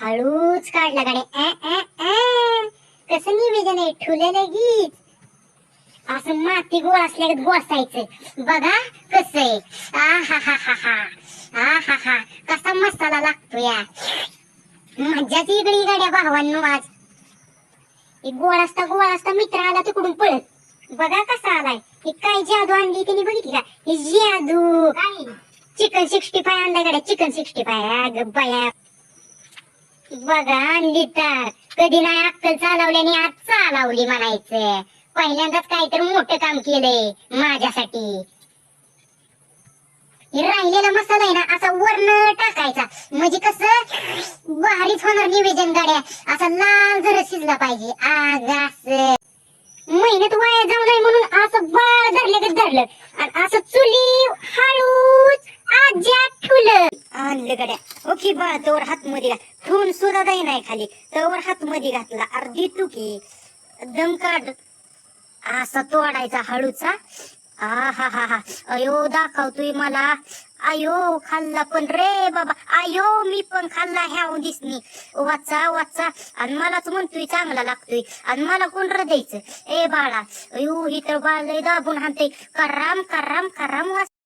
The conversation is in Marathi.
हळूच काढला गाडी. कसं निवेदन आहे? ठुले लगीच असं माती गोळ असल्यागत गोसायचं बघा कसं आहे. हा हा हा हा. हा हा. कसा मसाला लागतो या मज्जाच इकडे गाड्या भावांनो आज. एक गोळ असता गोळ असता मित्र आला तिकडून पळत. बघा कसा आलाय. ही काय जादू आणली त्यांनी बघितली का? ही जादू. चिकन सिक्स्टी फाय आणला गाड्या. Chicken sixty five. बया. बघा आणली तर. कधी नाही अक्कल चालवल्याने आज चालवली म्हणायचं. पहिल्यांदाच काहीतरी मोठं काम केलंय माझ्यासाठी. राहिलेला मसाला आहे ना असा वर्ण टाकायचा. म्हणजे कसं? भारीच होणार निवेदन गाड्या. असा लाल जर शिजला पाहिजे. आग असं. मेहनत वाया जाऊ नये म्हणून असं बाळ धरलं का धरलं. आणि असं चुली हळूच आज्या ठुलं. आणलं गड्या. हो ओके बाळ तोवर हात मध्ये ठेवून सुद्धा दाई नाही खाली. तवर हात मध्ये घातला अर्धी तुकी दम काढ. असा तोडायचा हळूचा. आ हा हा. हा अयो दाखवतोय मला. अयो खाल्ला पण रे बाबा. अयो मी पण खाल्ला ह्या दिसनी वाचा वाचा. आणि मलाच म्हणतोय चांगला लागतोय. आणि मला कोण र द्यायचं ए बाळा. अयो ही तर बाळ दाबून हाणते कराम कराम कराम वाच